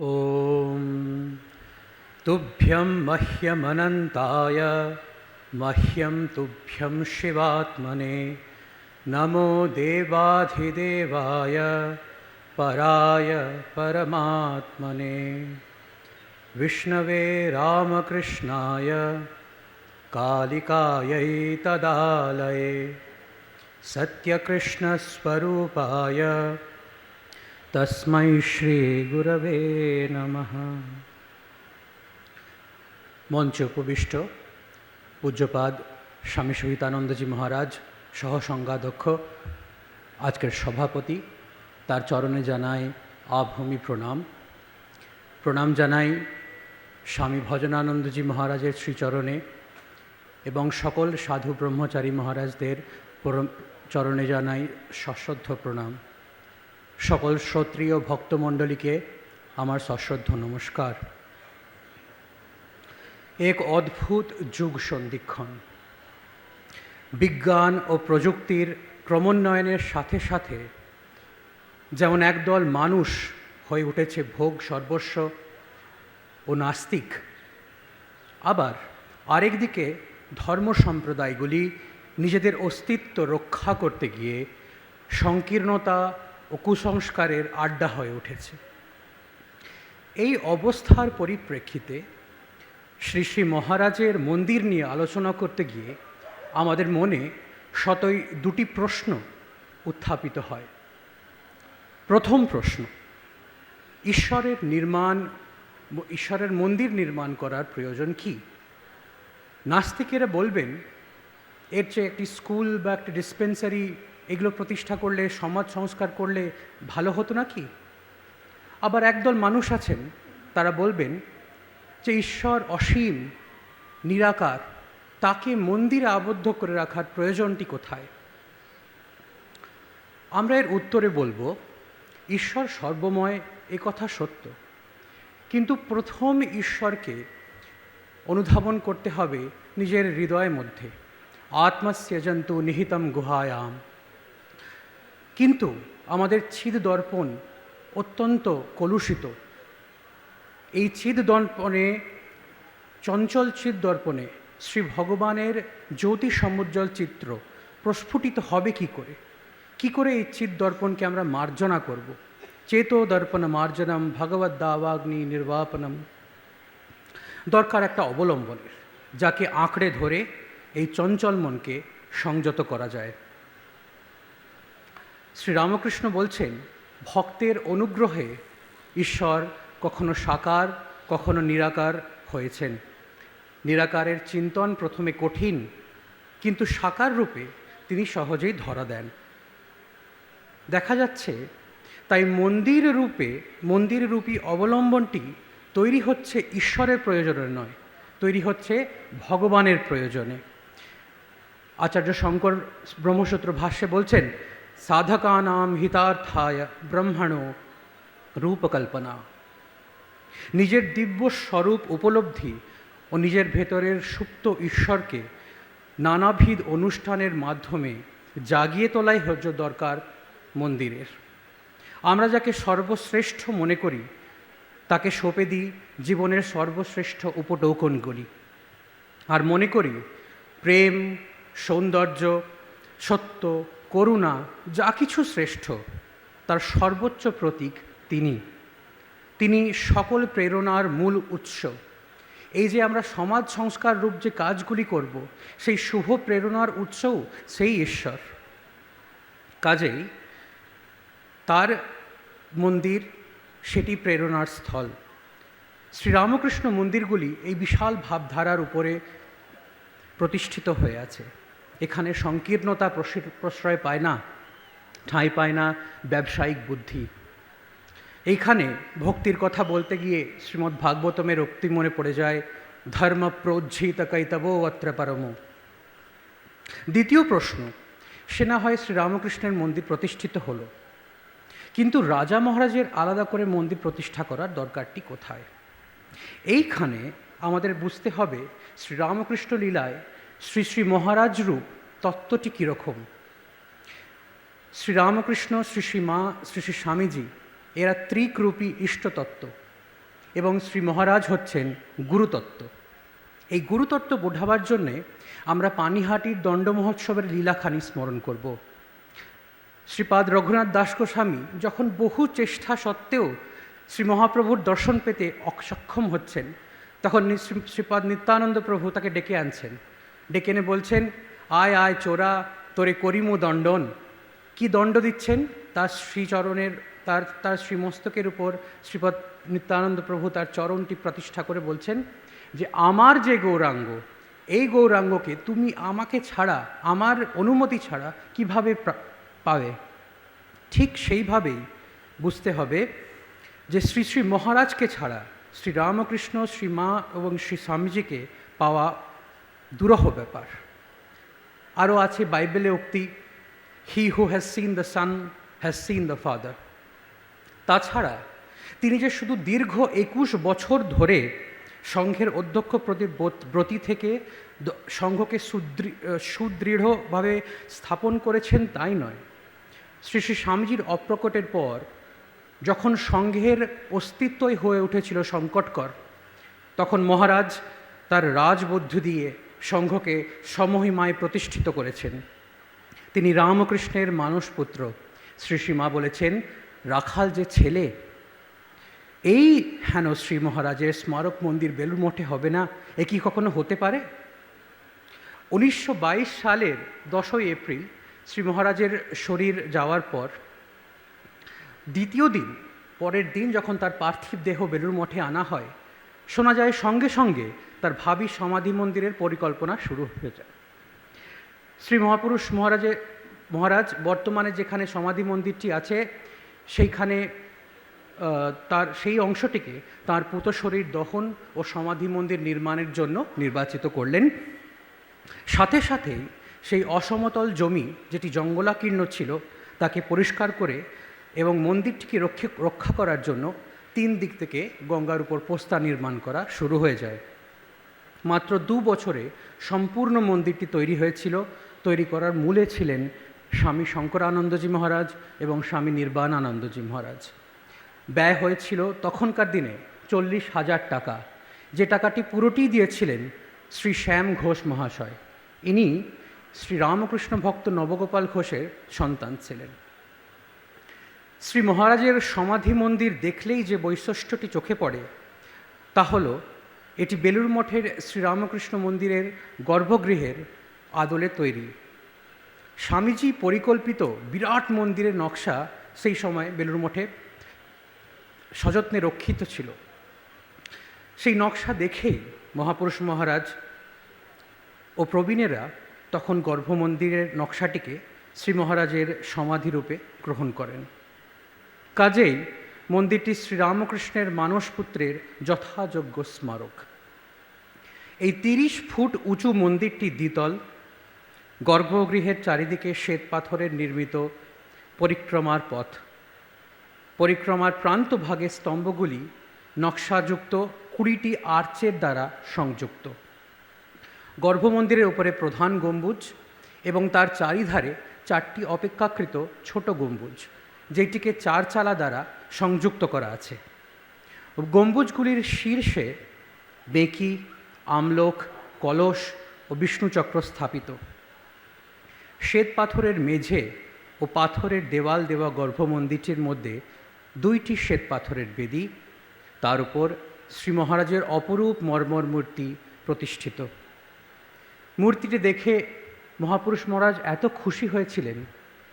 ॐ तुभ्यं मह्यमनन्ताय, मह्यं तुभ्यं शिवात्मने नमो देवाधिदेवाय, पराय परमात्मने। विष्णवे रामकृष्णाय, कालिकायै तदालये, सत्यकृष्णस्वरूपाय তস্মৈ শ্রী গুরবে নমঃ মঞ্চে উপবিষ্ট পূজ্যপাদ স্বামী সহিতানন্দজি মহারাজ সহ আজকের সভাপতি তার চরণে জানাই আভূমি প্রণাম প্রণাম জানাই স্বামী ভজনানন্দজি মহারাজের শ্রীচরণে এবং সকল সাধু ব্রহ্মচারী মহারাজদের চরণে জানাই সশ্রদ্ধ প্রণাম। সকল শ্রোত্রীয় ভক্তমণ্ডলীকে আমার সশ্রদ্ধ নমস্কার। এক অদ্ভুত যুগ সন্ধিক্ষণ। বিজ্ঞান ও প্রযুক্তির ক্রমোন্নয়নের সাথে সাথে যেমন একদল মানুষ হয়ে উঠেছে ভোগ, সর্বস্ব ও নাস্তিক, আবার আরেকদিকে ধর্ম সম্প্রদায়গুলি নিজেদের অস্তিত্ব রক্ষা করতে গিয়ে সংকীর্ণতা ও কুসংস্কারের আড্ডা হয়ে উঠেছে। এই অবস্থার পরিপ্রেক্ষিতে শ্রী শ্রী মহারাজের মন্দির নিয়ে আলোচনা করতে গিয়ে আমাদের মনে শতই দুটি প্রশ্ন উত্থাপিত হয়। প্রথম প্রশ্ন, ঈশ্বরের নির্মাণ, ঈশ্বরের মন্দির নির্মাণ করার প্রয়োজন কি? নাস্তিকেরা বলবেন, এর চেয়ে একটি স্কুল বা একটি ডিসপেন্সারি এগুলো প্রতিষ্ঠা করলে, সমাজ সংস্কার করলে ভালো হতো না কি আবার একদল মানুষ আছেন, তারা বলবেন যে ঈশ্বর অসীম, নিরাকার, তাকে মন্দিরে আবদ্ধ করে রাখার প্রয়োজনটি কোথায়? আমরা এর উত্তরে বলব, ঈশ্বর সর্বময়, এ কথা সত্য। কিন্তু প্রথম ঈশ্বরকে অনুধাবন করতে হবে নিজের হৃদয়ের মধ্যে। আত্মস্যজন্তু নিহিতম গুহায়াম। কিন্তু আমাদের ছিদ দর্পণ অত্যন্ত কলুষিত। এই ছিদ দর্পণে চঞ্চল ছিদ দর্পণে শ্রী ভগবানের জ্যোতি সমুজ্জ্বল চিত্র প্রস্ফুটিত হবে কি করে? কি করে এই চিদ দর্পণকে আমরা মার্জনা করব? চেতো দর্পণ মার্জনম ভগবত দাবাগ্নি নির্বাপনম। দরকার একটা অবলম্বনের, যাকে আঁকড়ে ধরে এই চঞ্চল মনকে সংযত করা যায়। শ্রীরামকৃষ্ণ বলছেন, ভক্তের অনুগ্রহে ঈশ্বর কখনো সাকার, কখনো নিরাকার হয়েছেন। নিরাকারের চিন্তন প্রথমে কঠিন, কিন্তু সাকার রূপে তিনি সহজেই ধরা দেন। দেখা যাচ্ছে, তাই মন্দির রূপে, মন্দির রূপী অবলম্বনটি তৈরি হচ্ছে ঈশ্বরের প্রয়োজনে নয়, তৈরি হচ্ছে ভগবানের প্রয়োজনে। আচার্য শঙ্কর ব্রহ্মসূত্র ভাষ্যে বলছেন সাধকানাম হিতার্থায় ব্রহ্মণ রূপকল্পনা নিজের দিব্য স্বরূপ উপলব্ধি ও নিজের ভেতরের সুপ্ত ঈশ্বরকে নানাবিধ অনুষ্ঠানের মাধ্যমে জাগিয়ে তোলাই হচ্ছে দরকার মন্দিরের। আমরা যাকে সর্বশ্রেষ্ঠ মনে করি, তাকে সঁপে দিই জীবনের সর্বশ্রেষ্ঠ উপটৌকনগুলি আর মনে করি, প্রেম, সৌন্দর্য, সত্য করুণা যা কিছু শ্রেষ্ঠ, তার সর্বোচ্চ প্রতীক তিনি। তিনি সকল প্রেরণার মূল উৎস। এই যে আমরা সমাজ সংস্কার রূপ যে কাজগুলি করব, সেই শুভ প্রেরণার উৎসও সেই ঈশ্বর। কাজেই তার মন্দির সেটি প্রেরণার স্থল। শ্রীরামকৃষ্ণ মন্দিরগুলি এই বিশাল ভাবধারার উপরে প্রতিষ্ঠিত হয়ে আছে। এখানে সংকীর্ণতা প্রশ্রয় পায় না, ঠাঁই পায় না ব্যবসায়িক বুদ্ধি। এইখানে ভক্তির কথা বলতে গিয়ে শ্রীমদ্ ভাগবতমের উক্তি মনে পড়ে যায়, ধর্ম প্রোজ্ঝিত কৈতব অত্র পরম। দ্বিতীয় প্রশ্ন, সে না হয় শ্রীরামকৃষ্ণের মন্দির প্রতিষ্ঠিত হলো? কিন্তু রাজা মহারাজের আলাদা করে মন্দির প্রতিষ্ঠা করার দরকারটি কোথায়? এইখানে আমাদের বুঝতে হবে, শ্রীরামকৃষ্ণ লীলায় শ্রী শ্রী মহারাজ রূপ তত্ত্বটি কীরকম? শ্রীরামকৃষ্ণ, শ্রী শ্রী মা, শ্রী শ্রী স্বামীজি, এরা ত্রিকরূপী ইষ্টতত্ত্ব এবং শ্রী মহারাজ হচ্ছেন গুরুতত্ত্ব। এই গুরুতত্ত্ব বোঝাবার জন্যে আমরা পানিহাটির দণ্ড মহোৎসবের লীলাখানি স্মরণ করব। শ্রীপাদ রঘুনাথ দাস গোস্বামী যখন বহু চেষ্টা সত্ত্বেও শ্রী মহাপ্রভুর দর্শন পেতে অসক্ষম হচ্ছেন, তখন শ্রীপাদ নিত্যানন্দ প্রভু তাকে ডেকে আনছেন। ডেকে এনে বলছেন, আয় আয় চোরা, তোরে করিমু দণ্ডন। কি দণ্ড দিচ্ছেন? তার শ্রীচরণের, তার তার শ্রীমস্তকের উপর শ্রীপদ নিত্যানন্দ প্রভু তার চরণটি প্রতিষ্ঠা করে বলছেন যে, আমার যে গৌরাঙ্গ, এই গৌরাঙ্গকে তুমি আমাকে ছাড়া, আমার অনুমতি ছাড়া কীভাবে পাবে? ঠিক সেইভাবেই বুঝতে হবে যে, শ্রী শ্রী মহারাজকে ছাড়া শ্রী রামকৃষ্ণ, শ্রী মা এবং শ্রী স্বামীজিকে পাওয়া দুরহ ব্যাপার। আরও আছে বাইবেলে উক্তি he who has seen the son has seen the father তাছাড়া, তিনি যে শুধু দীর্ঘ একুশ বছর ধরে সংঘের অধ্যক্ষ প্রতি ব্রতী থেকে সংঘকে সুদৃ- সুদৃঢ়ভাবে স্থাপন করেছেন তাই নয়। শ্রী শ্রী স্বামীজির অপ্রকটের পর, যখন সংঘের অস্তিত্বই হয়ে উঠেছিল সংকটকর, তখন মহারাজ তার রাজবুদ্ধি দিয়ে সংঘকে সমহিমায় প্রতিষ্ঠিত করেছেন। তিনি রামকৃষ্ণের মানসপুত্র। শ্রী শ্রীমা বলেছেন, রাখাল যে ছেলে, এই হেন শ্রী মহারাজের স্মারক মন্দির বেলুর মঠে হবে না? এ কি কখনো হতে পারে? উনিশশো বাইশ সালের দশই এপ্রিল শ্রী মহারাজের শরীর যাওয়ার পর, দ্বিতীয় দিন, পরের দিন যখন তার পার্থিব দেহ বেলুর মঠে আনা হয়, শোনা যায় সঙ্গে সঙ্গে তার ভাবি সমাধি মন্দিরের পরিকল্পনা শুরু হয়ে যায় শ্রী মহাপুরুষ মহারাজে, মহারাজ, বর্তমানে যেখানে সমাধি মন্দিরটি আছে, সেইখানে তার সেই অংশটিকে তার পুত শরীর দহন ও সমাধি মন্দির নির্মাণের জন্য নির্বাচিত করলেন। সাথে সাথেই সেই অসমতল জমি, যেটি জঙ্গলাকীর্ণ ছিল, তাকে পরিষ্কার করে এবং মন্দিরটিকে রক্ষা করার জন্য তিন দিক থেকে গঙ্গার উপর পোস্তা নির্মাণ করা শুরু হয়ে যায়। মাত্র দু বছরে সম্পূর্ণ মন্দিরটি তৈরি হয়েছিল। তৈরি করার মূলে ছিলেন স্বামী শঙ্করানন্দজি মহারাজ এবং স্বামী নির্বাণানন্দজি মহারাজ। ব্যয় হয়েছিল তখনকার দিনে চল্লিশ হাজার টাকা। যে টাকাটি পুরোটি দিয়েছিলেন শ্রী শ্যাম ঘোষ মহাশয়। ইনি শ্রী রামকৃষ্ণ ভক্ত নবগোপাল ঘোষের সন্তান ছিলেন। শ্রী মহারাজের সমাধি মন্দির দেখলেই যে বৈশিষ্ট্যটি চোখে পড়ে, তা হলো এটি বেলুর মঠের শ্রীরামকৃষ্ণ মন্দিরের গর্ভগৃহের আদলে তৈরি। স্বামীজি পরিকল্পিত বিরাট মন্দিরের নকশা সেই সময় বেলুর মঠে সযত্নে রক্ষিত ছিল। সেই নকশা দেখেই মহাপুরুষ মহারাজ ও প্রবীণেরা তখন গর্ভমন্দিরের নকশাটিকে শ্রী মহারাজের সমাধিরূপে গ্রহণ করেন। কাজেই মন্দিরটি শ্রীরামকৃষ্ণের মানসপুত্রের যথাযোগ্য স্মারক। এই তিরিশ ফুট উঁচু মন্দিরটি দ্বিতল, গর্ভগৃহের চারিদিকে শ্বেত পাথরের নির্মিত পরিক্রমার পথ। পরিক্রমার প্রান্তভাগে স্তম্ভগুলি নকশাযুক্ত কুড়িটি আর্চের দ্বারা সংযুক্ত। গর্ভমন্দিরের উপরে প্রধান গম্বুজ এবং তার চারিধারে চারটি অপেক্ষাকৃত ছোট গম্বুজ। যেটিকে চার চালা দ্বারা সংযুক্ত করা আছে। গম্বুজগুলির শীর্ষে বেঁকি, আমলোক, কলস ও বিষ্ণুচক্র স্থাপিত। শ্বেত পাথরের মেঝে ও পাথরের দেওয়াল দেওয়া গর্ভমন্দিরটির মধ্যে দুইটি শ্বেত পাথরের বেদি, তার উপর শ্রী মহারাজের অপরূপ মর্মর মূর্তি প্রতিষ্ঠিত। মূর্তিটি দেখে মহাপুরুষ মহারাজ এত খুশি হয়েছিলেন।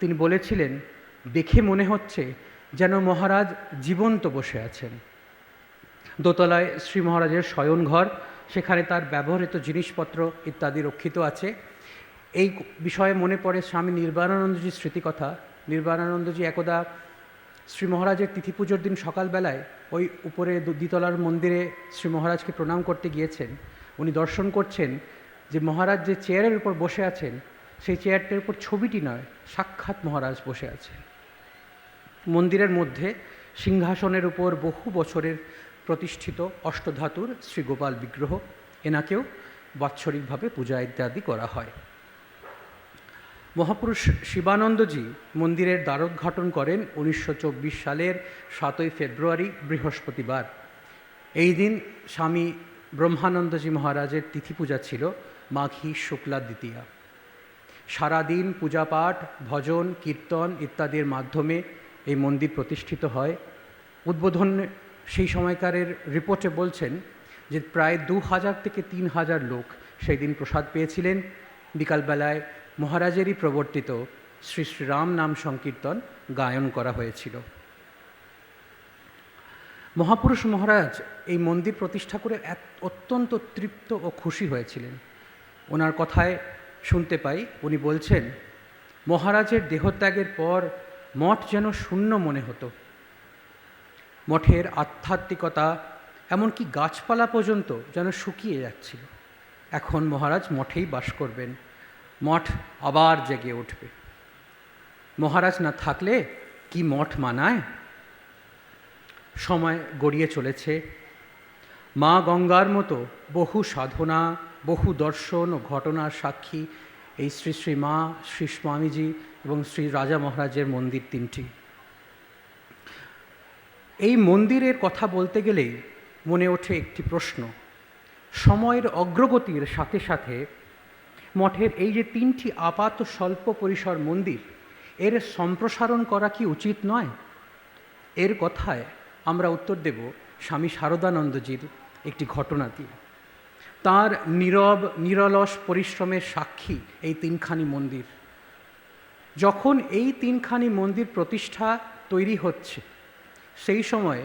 তিনি বলেছিলেন দেখে মনে হচ্ছে যেন মহারাজ জীবন্ত বসে আছেন। দোতলায় শ্রী মহারাজের শয়নঘর, সেখানে তার ব্যবহৃত জিনিসপত্র ইত্যাদি রক্ষিত আছে। এই বিষয়ে মনে পড়ে স্বামী নির্বাণানন্দজির স্মৃতিকথা। নির্বাণানন্দজি একদা শ্রী মহারাজের তিথি পুজোর দিন সকালবেলায় ওই উপরে দ্বিতলার মন্দিরে শ্রী মহারাজকে প্রণাম করতে গিয়েছেন। উনি দর্শন করছেন যে মহারাজ যে চেয়ারের উপর বসে আছেন, সেই চেয়ারটির উপর ছবিটি নয়, সাক্ষাৎ মহারাজ বসে আছেন। মন্দিরের মধ্যে সিংহাসনের উপর বহু বছরের প্রতিষ্ঠিত অষ্টধাতুর শ্রীগোপাল বিগ্রহ, এনাকেও বাৎসরিকভাবে পূজা ইত্যাদি করা হয়। মহাপুরুষ শিবানন্দজি মন্দিরের দ্বারোদ্ঘাটন করেন উনিশশো চব্বিশ সালের সাতই ফেব্রুয়ারি, বৃহস্পতিবার। এই দিন স্বামী ব্রহ্মানন্দজি মহারাজের তিথি পূজা ছিল মাঘী শুক্লা দ্বিতীয়া। সারাদিন পূজাপাঠ, ভজন, কীর্তন ইত্যাদির মাধ্যমে এই মন্দির প্রতিষ্ঠিত হয়। উদ্বোধন সেই সময়কারের রিপোর্টে বলছেন যে প্রায় দু হাজার থেকে তিন হাজার লোক সেই দিন প্রসাদ পেয়েছিলেন। বিকালবেলায় মহারাজেরই প্রবর্তিত শ্রী শ্রীরাম নাম সংকীর্তন গায়ন করা হয়েছিল। মহাপুরুষ মহারাজ এই মন্দির প্রতিষ্ঠা করে এক অত্যন্ত তৃপ্ত ও খুশি হয়েছিলেন। ওনার কথায় শুনতে পাই, উনি বলছেন, মহারাজের দেহত্যাগের পর মঠ যেন শূন্য মনে হতো। মঠের আধ্যাত্মিকতা এমনকি গাছপালা পর্যন্ত যেন শুকিয়ে যাচ্ছিল। এখন মহারাজ মঠেই বাস করবেন। মঠ আবার জেগে উঠবে। মহারাজ না থাকলে কি মঠ মানায়? সময় গড়িয়ে চলেছে। মা গঙ্গার মতো বহু সাধনা, বহু দর্শন ও ঘটনার সাক্ষী এই শ্রী শ্রী মা শ্রী স্বামীজি এবং শ্রী রাজা মহারাজের মন্দির তিনটি। এই মন্দিরের কথা বলতে গেলেই মনে ওঠে একটি প্রশ্ন। সময়ের অগ্রগতির সাথে সাথে মঠের এই যে তিনটি আপাত স্বল্প পরিসর মন্দির, এর সম্প্রসারণ করা কি উচিত নয়? এর কথায় আমরা উত্তর দেব স্বামী শারদানন্দজির একটি ঘটনা দিয়ে। তাঁর নীরব, নিরলস পরিশ্রমের সাক্ষী এই তিনখানি মন্দির। যখন এই তিনখানি মন্দির প্রতিষ্ঠা তৈরি হচ্ছে, সেই সময়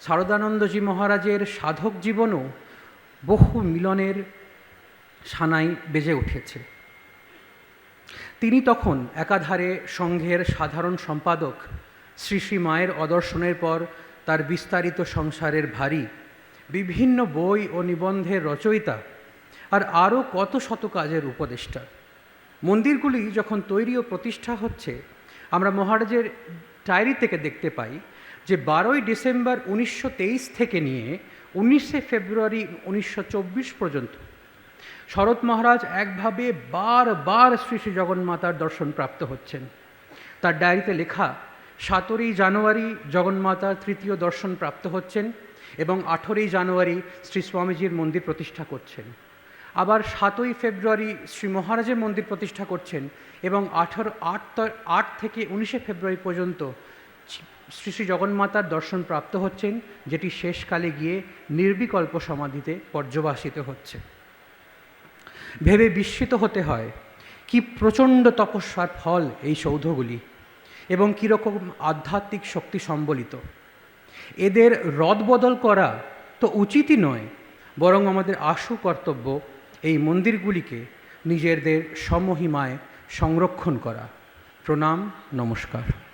শারদানন্দজি মহারাজের সাধক জীবনও বহু মিলনের সানাই বেজে উঠেছে। তিনি তখন একাধারে সংঘের সাধারণ সম্পাদক শ্রী শ্রী মায়ের অদর্শনের পর তার বিস্তারিত সংসারের ভারী, বিভিন্ন বই ও নিবন্ধের রচয়িতা, আর আরও কত শত কাজের উপদেষ্টা। মন্দিরগুলি যখন তৈরি ও প্রতিষ্ঠা হচ্ছে, আমরা মহারাজের ডায়েরি থেকে দেখতে পাই যে বারোই ডিসেম্বর উনিশশো তেইশ থেকে নিয়ে উনিশে ফেব্রুয়ারি উনিশশো চব্বিশ পর্যন্ত শরৎ মহারাজ একভাবে বারবার শ্রী শ্রী জগন্মাতার দর্শন প্রাপ্ত হচ্ছেন। তার ডায়েরিতে লেখা সতেরোই জানুয়ারি জগন্মাতার তৃতীয় দর্শন প্রাপ্ত হচ্ছেন এবং আঠেরোই জানুয়ারি শ্রী স্বামীজির মন্দির প্রতিষ্ঠা করছেন। আবার সাতই ফেব্রুয়ারি শ্রী মহারাজের মন্দির প্রতিষ্ঠা করছেন এবং আঠারো, আট আট থেকে উনিশে ফেব্রুয়ারি পর্যন্ত শ্রী শ্রী জগন্মাতার দর্শন প্রাপ্ত হচ্ছেন, যেটি শেষকালে গিয়ে নির্বিকল্প সমাধিতে পর্যবাসিত হচ্ছে। ভেবে বিস্মিত হতে হয়, কি প্রচণ্ড তপস্যার ফল এই সৌধগুলি এবং কীরকম আধ্যাত্মিক শক্তি সম্বলিত। এদের রদবদল করা তো উচিতই নয়, বরং আমাদের আশু কর্তব্য এই মন্দিরগুলিকে নিজেদের সমহিমায় সংরক্ষণ করা। প্রণাম নমস্কার।